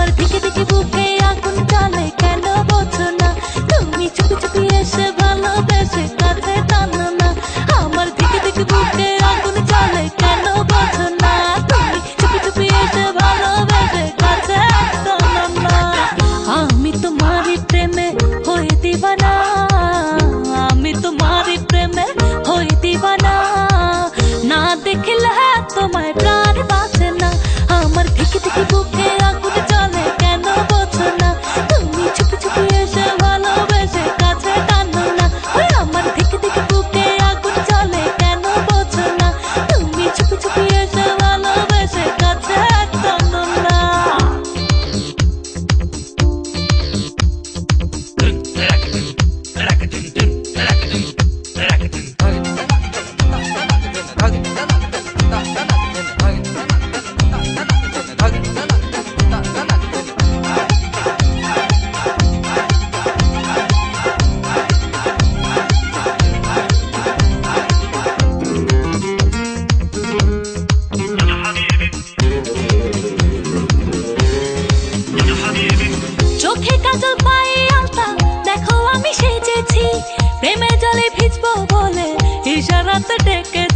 তোমার দিকে দিকে বুকে আগুন জ্বলে, কেন বোঝো না? তুমি চুপি চুপি এসে ভালোবেসে কাছে টানো না। আমার দিকে দিকে বুকে আগুন জ্বলে, কেন বোঝো না? তুমি চুপি চুপি এসে ভালোবেসে কাছে টানো না। আমি তোমারই প্রেমে হই দিবানা। আমি তোমারই প্রেমে হই দিবানা। না দেখিল হ্যাঁ তোমায় ইশারাতে ডেকে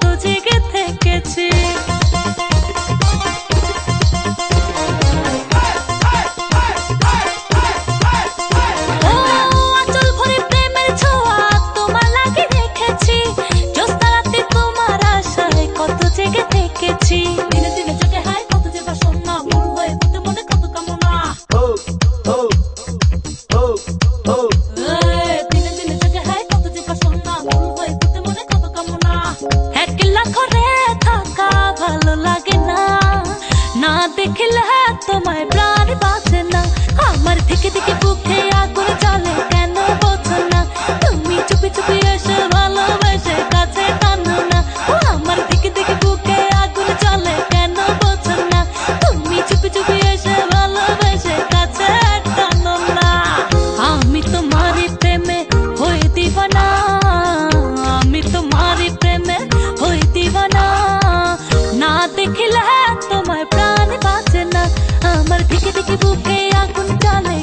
것도 지긋했겠지. corre. আমার দেখে দেখে বুকে আগুন জ্বলে